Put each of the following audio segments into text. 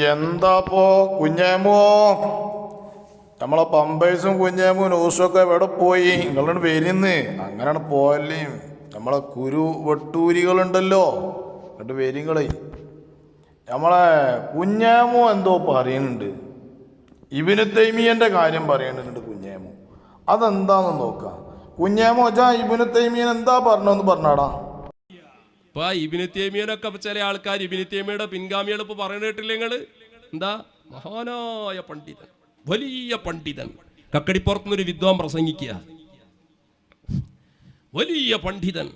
എന്താപ്പോ കുഞ്ഞേമോ നമ്മളെ പമ്പേഴ്സും കുഞ്ഞേമും ന്യൂസൊക്കെ എവിടെ പോയി? നിങ്ങളോട് വരുന്ന് അങ്ങനെയാണ് പോയല്ലേ നമ്മളെ കുരു വെട്ടൂരികളുണ്ടല്ലോ. എന്നിട്ട് വരിങ്ങളെ നമ്മളെ കുഞ്ഞേമോ എന്തോ പറയുന്നുണ്ട് ഇബിന് തൈമിയന്റെ കാര്യം പറയുന്നുണ്ട് കുഞ്ഞേമോ അതെന്താന്ന് നോക്കാം? കുഞ്ഞാമോ ജാ ഇബിന് തൈമിയൻ എന്താ പറഞ്ഞോന്ന് പറഞ്ഞാടാ. ഇപ്പൊ ഇബിന് തേമിയനൊക്കെ ചില ആൾക്കാർ ഇബിന് തേമിയുടെ പിൻഗാമികൾ ഇപ്പൊ പറയണ കേട്ടില്ല നിങ്ങൾ? എന്താ? മഹാനായ പണ്ഡിതൻ വലിയ പണ്ഡിതൻ. കക്കടിപ്പുറത്തുനിന്നൊരു വിദ്വാൻ പ്രസംഗിക്കുക. വലിയ പണ്ഡിതൻ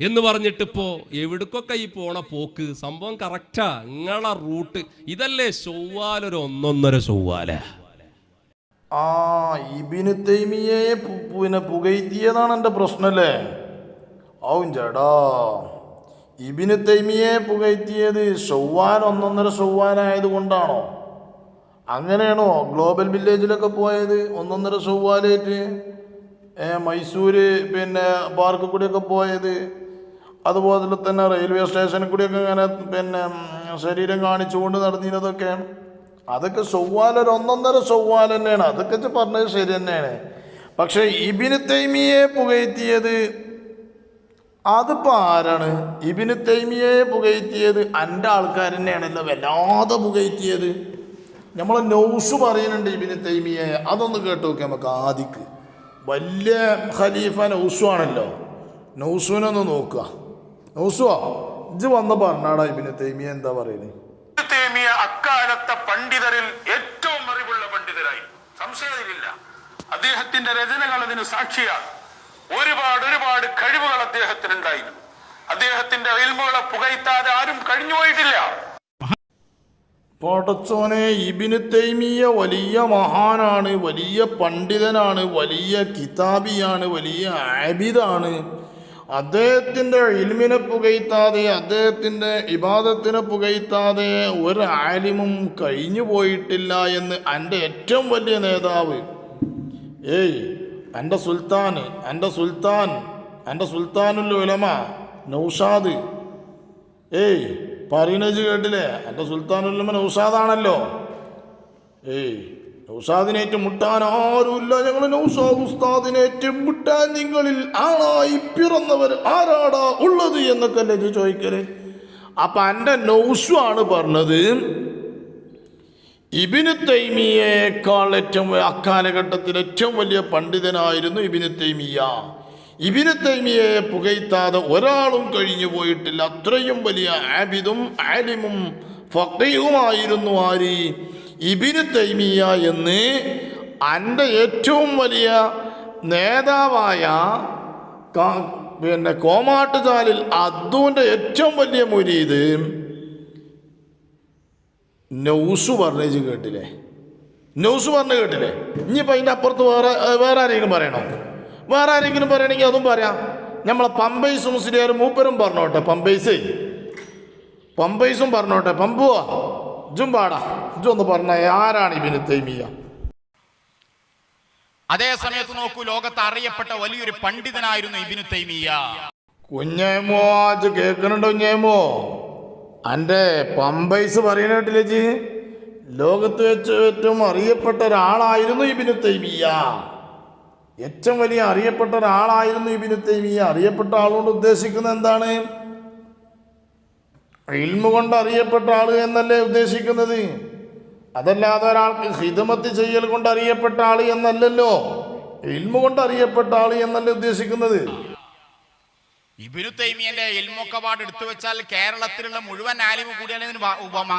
എന്ന് പറഞ്ഞിട്ടിപ്പോ എവിടക്കൊക്കെ ഈ പോണ പോക്ക്? സംഭവം കറക്റ്റാ നിങ്ങളെ റൂട്ട് ഇതല്ലേ ചൊവ്വാലൊരു ഒന്നൊന്നര ചൊവ്വാല ആ ഇബിന് തൈമിയെ പിന്നെ പുകയ്ത്തിയതാണ് എന്റെ പ്രശ്നല്ലേ ആവും ചേടാ ഇബിന് തൈമിയെ പുകഴ്ത്തിയത് ഷൊവ്വാൻ ഒന്നൊന്നര ഷൊവ്വാനായത് കൊണ്ടാണോ അങ്ങനെയാണോ ഗ്ലോബൽ വില്ലേജിലൊക്കെ പോയത് ഒന്നൊന്നര ചൊവ്വാലേറ്റ് ഏ, മൈസൂര് പിന്നെ പാർക്കിൽ കൂടിയൊക്കെ പോയത്? അതുപോലെ തന്നെ റെയിൽവേ സ്റ്റേഷനിൽ കൂടിയൊക്കെ ഇങ്ങനെ പിന്നെ ശരീരം കാണിച്ചുകൊണ്ട് നടന്നിരുന്നതൊക്കെ. അതൊക്കെ ചൊവ്വാല ഒരു ഒന്നൊന്നര ചൊവ്വാല തന്നെയാണ്. അതൊക്കെ പറഞ്ഞത് ശരി തന്നെയാണ്. പക്ഷേ ഇബിന് തൈമിയെ പുകഴ്ത്തിയത് അതിപ്പോ ആരാണ്? ഇബിന് തൈമിയെ പുകഴ്ത്തിയത് എന്റെ ആൾക്കാർ തന്നെയാണല്ലോ വല്ലാതെ പുകഴ്ത്തിയത്. നമ്മളെ നൗസ് പറയുന്നുണ്ട് ഇബിന് തൈമിയെ അതൊന്ന് കേട്ട് നോക്കി നമുക്ക് ആദിക്ക്. വലിയ ഖലീഫ നൗസു ആണല്ലോ. നൗസുനൊന്ന് നോക്കുക. നൗസുവാ ഇജ് വന്ന് പറഞ്ഞാടാ ഇബിന് തൈമിയ എന്താ പറയുന്നത് തൈമിയ അക്കാലത്തെ പണ്ഡിതരിൽ ഏറ്റവും അറിവുള്ള പണ്ഡിതരായി. സംശയമില്ല. അദ്ദേഹത്തിന്റെ രചനകൾ അതിന് സാക്ഷിയാണ്. ഒരുപാട് ഒരുപാട് കഴിവുകൾ അദ്ദേഹത്തിനുണ്ടായിരുന്നു. അദ്ദേഹത്തിന്റെ ഇൽമുകളെ പുകയ്ത്താതെ ആരും കഴിഞ്ഞു പോയിട്ടില്ല. പടച്ചോനെ ഇബിന് തൈമിയ വലിയ മഹാനാണ് വലിയ പണ്ഡിതനാണ് വലിയ കിതാബിയാണ് വലിയ ആബിദാണ്. അദ്ദേഹത്തിന്റെ ഇൽമിനെ പുകയ്ത്താതെ അദ്ദേഹത്തിന്റെ ഇബാദത്തിനെ പുകയ്ത്താതെ ഒരു ആലിമും കഴിഞ്ഞു പോയിട്ടില്ല എന്ന് എന്റെ ഏറ്റവും വലിയ നേതാവ്. ഏയ് എന്റെ സുൽത്താൻ എന്റെ സുൽത്താൻ എന്റെ സുൽത്താനുൽ ഉലമ നൗഷാദ്. ഏയ് പറയുന്നത് കേട്ടില്ലേ? എന്റെ സുൽത്താനുല്ലമ നൗഷാദാണല്ലോ. ഏയ് നൗഷാദിനേറ്റ് മുട്ടാൻ ആരുമില്ല. ഞങ്ങൾ നൗഷാദ് ഉസ്താദിനേറ്റ് മുട്ടാൻ നിങ്ങളിൽ ആളായി പിറന്നവർ ആരാടാ ഉള്ളത് എന്നൊക്കെ അല്ലേ ചോദിക്കൽ? അപ്പം എന്റെ നൗഷു ആണ് പറഞ്ഞത്. ഇബിന് തൈമിയേക്കാൾ ഏറ്റവും അക്കാലഘട്ടത്തിൽ ഏറ്റവും വലിയ പണ്ഡിതനായിരുന്നു ഇബിന് തൈമിയ ഇബിന് തൈമിയെ പുകയ്ത്താതെ ഒരാളും കഴിഞ്ഞു പോയിട്ടില്ല. അത്രയും വലിയ ആബിദും ആലിമും ഫക്കയുമായിരുന്നു ആരി? ഇബിന് തൈമിയ എന്ന് എന്റെ ഏറ്റവും വലിയ നേതാവായ പിന്നെ കോമാട്ടുചാലിൽ അദ്ദുവിന്റെ ഏറ്റവും വലിയ മുരീത് നൗസ് പറഞ്ഞു കേട്ടില്ലേ? നൗസ് പറഞ്ഞു കേട്ടില്ലേ? ഇനിയിപ്പോൾ അതിന്റെ അപ്പുറത്ത് വേറെ വേറെ ആരെങ്കിലും പറയണോ? വേറെ ആരെങ്കിലും പറയണമെങ്കിൽ അതും പറയാം. നമ്മളെ പമ്പൈസ് മുസ്ലിയാർ മൂപ്പരും പറഞ്ഞോട്ടെ പമ്പൈസ്. പമ്പൈസും പറഞ്ഞോട്ടെ പമ്പുവാ ഇജും പാടാ. ഇജൊന്ന് പറഞ്ഞ ആരാണ് ഇബിന് തൈമിയ അതേ സമയത്ത് നോക്കൂ ലോകത്ത് അറിയപ്പെട്ട വലിയൊരു പണ്ഡിതനായിരുന്നു ഇബിനു തൈമിയ കുഞ്ഞേമോ അത് കേൾക്കണുണ്ടോ കുഞ്ഞേമോ? എന്റെ പമ്പൈസ് പറയുന്ന കേട്ടില്ലേ ജി? ലോകത്ത് വെച്ച് ഏറ്റവും അറിയപ്പെട്ട ഒരാളായിരുന്നു ഇബിന് തൈമിയ ഏറ്റവും വലിയ അറിയപ്പെട്ട ഒരാളായിരുന്നു ഇബിന് തൈമിയ അറിയപ്പെട്ട ആളുകൊണ്ട് ഉദ്ദേശിക്കുന്നത് എന്താണ്? ഇൽമ കൊണ്ട് അറിയപ്പെട്ട ആൾ എന്നല്ലേ ഉദ്ദേശിക്കുന്നത്? അതല്ലാതെ ഒരാൾക്ക് ഹിതമത്തി ചെയ്യൽ കൊണ്ട് അറിയപ്പെട്ട ആൾ എന്നല്ലല്ലോ. ഇൽമു കൊണ്ട് അറിയപ്പെട്ട ആൾ എന്നല്ലേ ഉദ്ദേശിക്കുന്നത്? ഇബിനു തൈമിയന്റെ എൽമൊക്കെ പാട് എടുത്തു വെച്ചാൽ കേരളത്തിലുള്ള മുഴുവൻ ആലിമ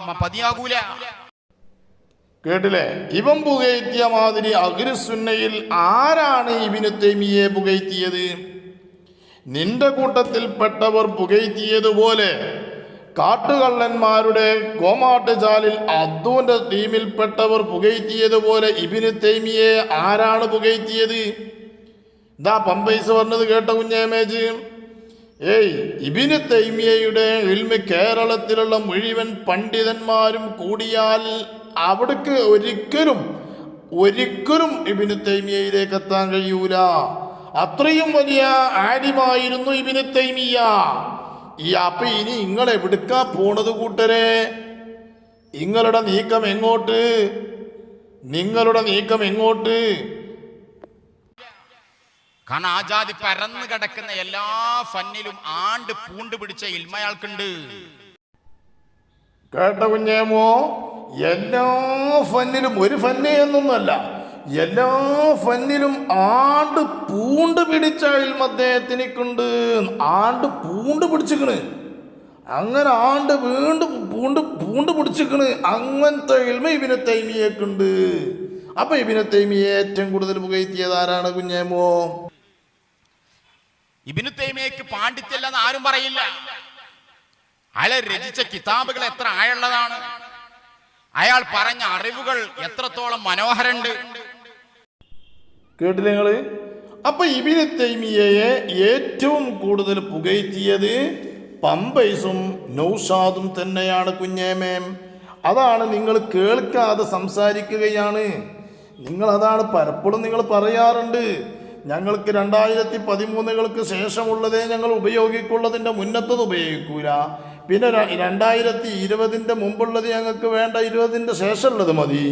മ- പതിയാകൂല. കേട്ടില്ലേ? ഇവൻ പുകയത്തിയ മാതിരി അഗ്രസുന്നയിൽ ആരാണ് ഇബിനു തൈമിയെ പുകയത്തിയത് നിന്റെ കൂട്ടത്തിൽപ്പെട്ടവർ പുകയത്തിയതുപോലെ കാട്ടുകള്ളന്മാരുടെ കോമാട്ടുചാലിൽ അദ്ദൂന്റെ ടീമിൽപ്പെട്ടവർ പുകയത്തിയതുപോലെ ഇബിന് തൈമിയെ ആരാണ് പുകയത്തിയത് ഇതാ പമ്പൈസ് പറഞ്ഞത് കേട്ട കുഞ്ഞേമേജ് ഏയ് ഇബിന് തൈമിയയുടെ ഇൽമ കേരളത്തിലുള്ള മുഴുവൻ പണ്ഡിതന്മാരും കൂടിയാൽ അവിടേക്ക് ഒരിക്കലും ഒരിക്കലും ഇബിന് തൈമിയയിലേക്ക് എത്താൻ കഴിയൂല. അത്രയും വലിയ ആര്യമായിരുന്നു ഇബിന് തൈമിയ. ഈ അപ്പ ഇനി നിങ്ങൾ എവിടുക്കാ പോണത് കൂട്ടരെ? നിങ്ങളുടെ നീക്കം എങ്ങോട്ട്? നിങ്ങളുടെ നീക്കം എങ്ങോട്ട്? കാരണം ആ ജാതി പരന്നു കിടക്കുന്ന എല്ലാ ഫന്നിലും ആണ്ട് പൂണ്ട് പിടിച്ച ഇൽമയാൾക്കുണ്ട്. കേട്ട കുഞ്ഞേമോ? എല്ലാ ഫന്നിലും ഒരു ഫന്നെ എന്നൊന്നുമല്ല. എല്ലാ ഫന്നിലും ആണ്ട് പൂണ്ട് പിടിച്ച ഇൽമ അദ്ദേഹത്തിനിക്കുണ്ട്. ആണ്ട് പൂണ്ട് പിടിച്ചിക്കണ്. അങ്ങനെ ആണ്ട് വീണ്ടും പൂണ്ട് പൂണ്ട് പിടിച്ചിക്കണ്. അങ്ങനത്തെ ഇൽമ ഇവിനെ തൈമിയേക്കുണ്ട് അപ്പൊ ഇബിനെ തൈമിയെ ഏറ്റവും കൂടുതൽ പുകയത്തിയത് ആരാണ് കുഞ്ഞേമോ? ഇബിനു തൈമിയക്ക് പാണ്ഡിത്യല്ലെന്ന് ആരും പറയില്ല. അയാൾ രചിച്ച കിതാബുകൾ എത്ര ആയുള്ളതാണ് അയാൾ പറഞ്ഞ അറിവുകൾ എത്രത്തോളം മനോഹരണ്ട് കേട്ടില്ല നിങ്ങൾ? അപ്പൊ ഇബിന് തൈമിയയെ ഏറ്റവും കൂടുതൽ പുകയറ്റിയത് പമ്പൈസും നൗഷാദും തന്നെയാണ് കുഞ്ഞേമേം. അതാണ് നിങ്ങൾ കേൾക്കാതെ സംസാരിക്കുകയാണ്. നിങ്ങൾ അതാണ് പലപ്പോഴും നിങ്ങൾ പറയാറുണ്ട്. ഞങ്ങൾക്ക് രണ്ടായിരത്തി പതിമൂന്നുകൾക്ക് ശേഷമുള്ളതേ ഞങ്ങൾ ഉപയോഗിക്കുള്ളതിന്റെ മുന്നത്തത് ഉപയോഗിക്കൂല. പിന്നെ രണ്ടായിരത്തി ഇരുപതിന്റെ മുമ്പുള്ളത് ഞങ്ങൾക്ക് വേണ്ട ഇരുപതിന്റെ ശേഷമുള്ളത് മതി.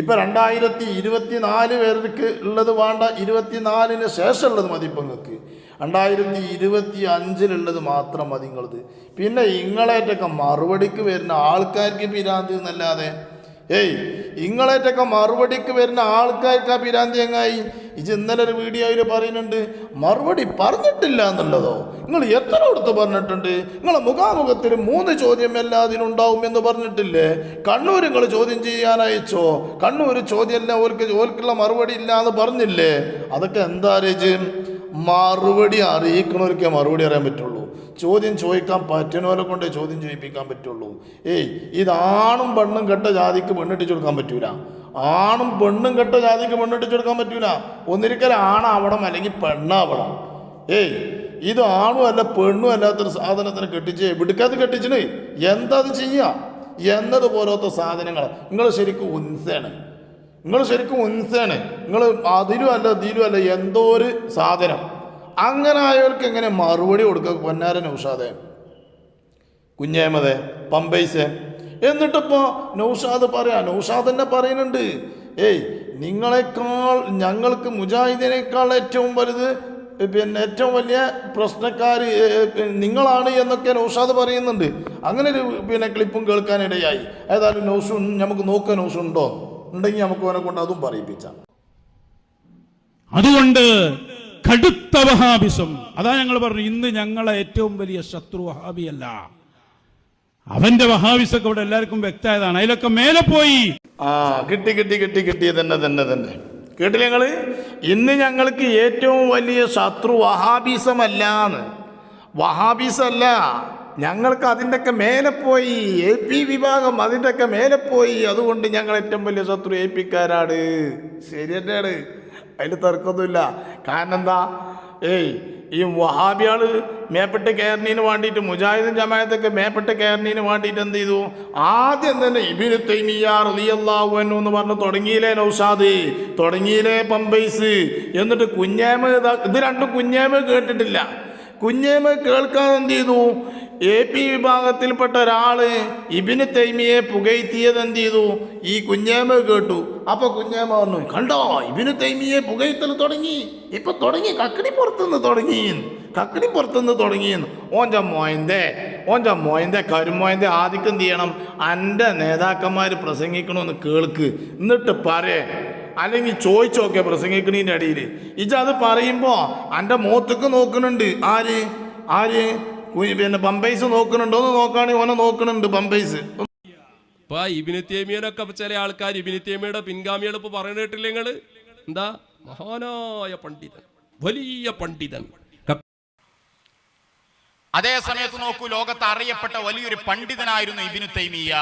ഇപ്പം രണ്ടായിരത്തി ഇരുപത്തി നാല് പേർക്ക് ഉള്ളത് വേണ്ട ഇരുപത്തിനാലിന് ശേഷമുള്ളത് മതി ഇപ്പം നിങ്ങൾക്ക്. രണ്ടായിരത്തി ഇരുപത്തി അഞ്ചിലുള്ളത് മാത്രം മതി നിങ്ങളത്. പിന്നെ ഇങ്ങളേറ്റൊക്കെ മറുപടിക്ക് വരുന്ന ആൾക്കാർക്ക് പിരാന്തി എന്നല്ലാതെ ഏയ് ഇങ്ങളേറ്റൊക്കെ മറുപടിക്ക് വരുന്ന ആൾക്കാർക്ക് ആ പിരാന്തി എങ്ങായി? ഇത് ഇന്നലെ ഒരു വീഡിയോയിൽ പറയുന്നുണ്ട് മറുപടി പറഞ്ഞിട്ടില്ല എന്നുള്ളതോ? നിങ്ങൾ എത്ര കൊടുത്ത് പറഞ്ഞിട്ടുണ്ട്? നിങ്ങളെ മുഖാമുഖത്തിൽ മൂന്ന് ചോദ്യം എല്ലാത്തിനുണ്ടാവും എന്ന് പറഞ്ഞിട്ടില്ലേ? കണ്ണൂർ നിങ്ങൾ ചോദ്യം ചെയ്യാനയച്ചോ കണ്ണൂർ ചോദ്യം എല്ലാം ഓർക്ക് ഓർക്കുള്ള മറുപടി ഇല്ല എന്ന് പറഞ്ഞില്ലേ? അതൊക്കെ എന്താ മറുപടി അറിയിക്കണവർക്കേ മറുപടി അറിയാൻ പറ്റുള്ളൂ. ചോദ്യം ചോദിക്കാൻ പറ്റുന്നവരെ കൊണ്ടേ ചോദ്യം ചോദിപ്പിക്കാൻ പറ്റുള്ളൂ. ഏയ് ഇതാണും പെണ്ണും കെട്ട ജാതിക്ക് പെണ്ണിട്ടിച്ചു കൊടുക്കാൻ പറ്റൂല. ആണും പെണ്ണും കെട്ട ജാതിക്ക് പെണ്ണിട്ടിച്ചു കൊടുക്കാൻ പറ്റൂല. ഒന്നിരിക്കൽ ആണാവണം അല്ലെങ്കിൽ പെണ്ണാവണം. ഏയ് ഇത് ആണും അല്ല പെണ്ണും അല്ലാത്തൊരു സാധനത്തിന് കെട്ടിച്ച് എവിടുക്കത് കെട്ടിച്ചിന്? എന്താ അത് ചെയ്യുക എന്നതുപോലത്തെ സാധനങ്ങൾ നിങ്ങൾ ശരിക്കും ഉൻസാണ് നിങ്ങൾ ശരിക്കും ഉൻസാണ് നിങ്ങൾ അതിലും അല്ല ഇതിലും അല്ല എന്തോ ഒരു സാധനം. അങ്ങനെ ആയവർക്ക് എങ്ങനെ മറുപടി കൊടുക്കുക? പൊന്നാരൻ നൗഷാദെ. കുഞ്ഞേമതെ പമ്പൈസെ. എന്നിട്ടിപ്പോൾ നൗഷാദ് പറയാ നൗഷാദ് തന്നെ പറയുന്നുണ്ട് ഏയ് നിങ്ങളെക്കാൾ ഞങ്ങൾക്ക് മുജാഹിദിനേക്കാൾ ഏറ്റവും വലുത് പിന്നെ ഏറ്റവും വലിയ പ്രശ്നക്കാർ നിങ്ങളാണ് എന്നൊക്കെ നൗഷാദ് പറയുന്നുണ്ട്. അങ്ങനെ ഒരു പിന്നെ ക്ലിപ്പും കേൾക്കാനിടയായി ഏതായാലും നൗഷു നമുക്ക് നോക്കാൻ നൗഷു ഉണ്ടോ? ഉണ്ടെങ്കിൽ നമുക്ക് അവനെ കൊണ്ട് അതും പറയിപ്പിച്ചാം. അതുകൊണ്ട് കടുത്ത വഹാബിസം. അതാ ഞങ്ങൾ പറഞ്ഞു ഇന്ന് ഞങ്ങളെ ഏറ്റവും വലിയ ശത്രു വഹാബിയല്ല. അവന്റെ വഹാബിസൊക്കെ ഇവിടെ എല്ലാവർക്കും വ്യക്തമായതാണ്. അതിലൊക്കെ മേലെ പോയി. ആ കിട്ടി കിട്ടി കിട്ടി കിട്ടി തന്നെ തന്നെ തന്നെ. കേട്ടില്ല ഞങ്ങൾ? ഇന്ന് ഞങ്ങൾക്ക് ഏറ്റവും വലിയ ശത്രു വഹാബീസമല്ലാന്ന്. വഹാബിസല്ല ഞങ്ങൾക്ക് അതിന്റെയൊക്കെ മേലെ പോയി. എ പി വിഭാഗം അതിന്റെയൊക്കെ മേലെ പോയി. അതുകൊണ്ട് ഞങ്ങൾ ഏറ്റവും വലിയ ശത്രു എ പിക്കാരാണ്. ശരി തന്നെയാണ്. അതിൽ തർക്കമൊന്നുമില്ല. കാരണം എന്താ ഏയ് ഈ വഹാബിയാൾ മേപ്പെട്ട് കയറിനീന് വേണ്ടിയിട്ട് മുജാഹിദും ജമായത്തൊക്കെ മേപ്പെട്ട് കയറിനീന് വേണ്ടിയിട്ട് എന്ത് ചെയ്തു? ആദ്യം തന്നെ ഇബിന് തൈമിയ റളിയല്ലാഹു അൻഹു എന്ന് പറഞ്ഞ് തുടങ്ങിയില്ലേ നൗഷാദ്? തുടങ്ങിയില്ലേ പമ്പൈസ്? എന്നിട്ട് കുഞ്ഞേമ ഇത് രണ്ടും കുഞ്ഞേമ കേട്ടിട്ടില്ല. കുഞ്ഞേമ കേൾക്കാൻ എന്ത് ചെയ്തു? എ പി വിഭാഗത്തിൽപ്പെട്ട ഒരാൾ ഇബിന് തൈമിയെ പുകയ്ത്തിയത് എന്ത് ചെയ്തു? ഈ കുഞ്ഞേമ കേട്ടു. അപ്പോൾ കുഞ്ഞേമ പറഞ്ഞു കണ്ടോ ഇബിന് തൈമിയെ പുകയ്ത്തൽ തുടങ്ങി. ഇപ്പൊ തുടങ്ങി. കക്കിണി പുറത്തുനിന്ന് തുടങ്ങി. കക്കിണി പുറത്തുനിന്ന് തുടങ്ങി. ഓന്റെ മോയന്റെ ഓന്റെ മോയന്റെ കരുമോയന്റെ എന്ത് ചെയ്യണം? എന്റെ നേതാക്കന്മാർ പ്രസംഗിക്കണമെന്ന് കേൾക്ക്. എന്നിട്ട് പറയേ അല്ലെങ്കിൽ ചോദിച്ചോക്കെ പ്രസംഗിക്കണീന്റെ ഇടയിൽ ഇജത് പറയുമ്പോൾ എന്റെ മൂത്തക്ക് നോക്കുന്നുണ്ട്. ആര്? ആര്? പിന്നെ പമ്പൈസ് നോക്കുന്നുണ്ടോ? എന്ന് നോക്കുകയാണെങ്കിൽ ഓനെ നോക്കുന്നുണ്ട് പമ്പൈസ് ഇപ്പൊ ഇബിന് തേമിയനൊക്കെ ചില ആൾക്കാർ ഇബിന് തേമിയുടെ പിൻഗാമികൾ ഇപ്പൊ പറയുന്ന കേട്ടില്ലേ നിങ്ങൾ എന്താ? മഹാനായ പണ്ഡിതൻ. വലിയ പണ്ഡിതൻ. അതേ സമയത്ത് നോക്കൂ ലോകത്ത് അറിയപ്പെട്ട വലിയൊരു പണ്ഡിതനായിരുന്നു ഇബിനു തൈമിയ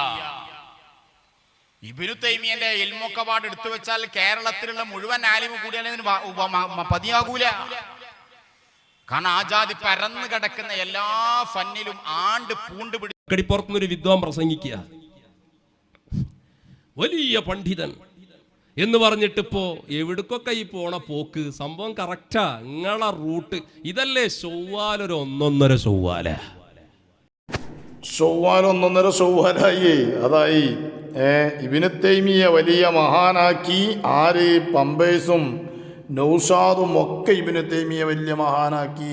ഇബിനു തൈമിയന്റെ എൽമൊക്കെ അവാർഡ് എടുത്തു വെച്ചാൽ കേരളത്തിലുള്ള മുഴുവൻ ആലിമ മ- പതിയാകൂല. കാരണം ആ ജാതി പരന്നു കിടക്കുന്ന എല്ലാ ഫന്നിലും ആണ്ട് പൂണ്ട് പിടി കടിപ്പുറത്തുനിന്നൊരു വിദ്വാൻ പ്രസംഗിക്കുക. വലിയ പണ്ഡിതൻ എന്ന് പറഞ്ഞിട്ടിപ്പോ എവിടക്കൊക്കെ ഈ പോണ പോക്ക്? സംഭവം കറക്റ്റാ നിങ്ങളെ റൂട്ട്. ഇതല്ലേ ചൊവ്വാലൊരു ഒന്നൊന്നര ചൊവ്വാല. ചൊവ്വാലൊന്നൊന്നര ചൊവ്വാലായി. അതായി. ഇബിന് തൈമിയെ വലിയ മഹാനാക്കി. ആര്? പമ്പേഴ്സും നൗഷാദും ഒക്കെ ഇബിന് തൈമിയെ വലിയ മഹാനാക്കി.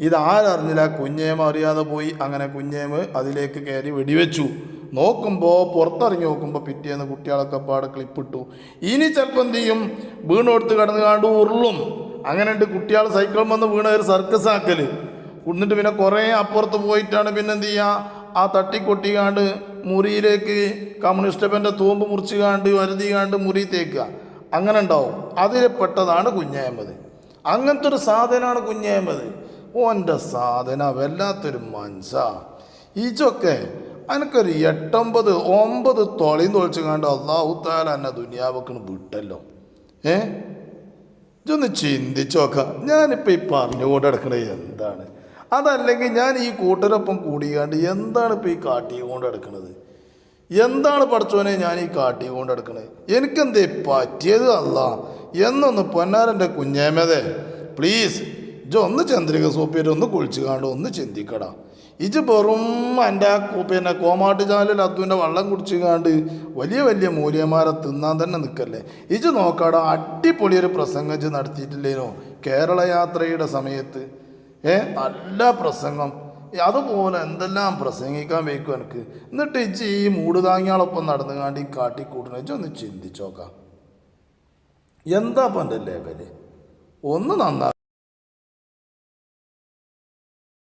ഇത് ആരറിഞ്ഞില്ല? കുഞ്ഞേമ അറിയാതെ പോയി. അങ്ങനെ കുഞ്ഞേമ് അതിലേക്ക് കയറി വെടിവെച്ചു. നോക്കുമ്പോൾ പുറത്തിറങ്ങി നോക്കുമ്പോൾ പിറ്റേന്ന് കുട്ടികളൊക്കെ പാടെ ക്ലിപ്പിട്ടു. ഇനി ചിലപ്പോൾ എന്ത് ചെയ്യും? വീണെടുത്ത് കടന്നു കാണ്ട് ഉരുളും. അങ്ങനെ ഉണ്ട് കുട്ടികൾ സൈക്കിൾ വന്ന് വീണ ഒരു സർക്കസ് ആക്കൽ. എന്നിട്ട് പിന്നെ കുറേ അപ്പുറത്ത് പോയിട്ടാണ് പിന്നെ എന്ത് ചെയ്യുക ആ തട്ടിക്കൊട്ടിക്കാണ്ട് മുറിയിലേക്ക് കമ്മ്യൂണിസ്റ്റ് കമ്മ്യൂണിസ്റ്റപ്പന്റെ തൂമ്പ് മുറിച്ച് കാണ്ട് വരുതി കാണ്ട് മുറി തേക്കുക. അങ്ങനെ ഉണ്ടാവും. അതിൽ പെട്ടതാണ് കുഞ്ഞായ്മത് അങ്ങനത്തെ ഒരു സാധനമാണ് കുഞ്ഞായ്മത് ഓന്റെ സാധന വല്ലാത്തൊരു മനസ്സ ഈച്ചൊക്കെ എനിക്കൊരു എട്ടൊമ്പത് ഒമ്പത് തൊളിയും തൊളിച്ച് കണ്ട് അള്ളാഹുത്താല എന്നെ ദുനിയാവക്കണ് വിട്ടല്ലോ. ഏ? ഇതൊന്ന് ചിന്തിച്ചോക്ക ഞാനിപ്പോൾ ഈ പറഞ്ഞുകൊണ്ട് കിടക്കണത് എന്താണ്? അതല്ലെങ്കിൽ ഞാൻ ഈ കൂട്ടരൊപ്പം കൂടിയാണ്ട് എന്താണ് ഇപ്പോൾ ഈ കാട്ടിക്കൊണ്ട് എടുക്കുന്നത് എന്താണ് പഠിച്ചോനെ ഞാൻ ഈ കാട്ടിക്കൊണ്ട് എടുക്കണത് എനിക്കെന്തേ പറ്റിയത് അല്ല. എന്നൊന്ന് പൊന്നാരന്റെ കുഞ്ഞേമതേ പ്ലീസ് ഇജ് ഒന്ന് ചന്ദ്രിക സോപ്പിയിട്ട് ഒന്ന് കുളിച്ചു കാണ്ട് ഒന്ന് ചിന്തിക്കടാ. ഇജ് വെറും എന്റെ ആ പിന്നെ കോമാട്ട് ചാലിൽ അതുവിന്റെ വെള്ളം കുടിച്ചു കാണ്ട് വലിയ വലിയ മൂല്യന്മാരെ തിന്നാൻ തന്നെ നിൽക്കല്ലേ? ഇജ് നോക്കാടാ അടിപൊളിയൊരു പ്രസംഗം ഇജ് നടത്തിയിട്ടില്ലേനോ? കേരള യാത്രയുടെ സമയത്ത്. ഏ? നല്ല പ്രസംഗം. അതുപോലെ എന്തെല്ലാം പ്രസംഗിക്കാൻ വയ്ക്കും എനിക്ക്. എന്നിട്ട് ഇച്ചി ഈ മൂട് താങ്ങിയാളൊപ്പം നടന്നു കാണ്ട് ഈ കാട്ടിക്കൂട്ടണ ഇജൊന്ന് ചിന്തിച്ചോക്കാം എന്താ പന്റെ ലെവൽ ഒന്ന് നന്നാ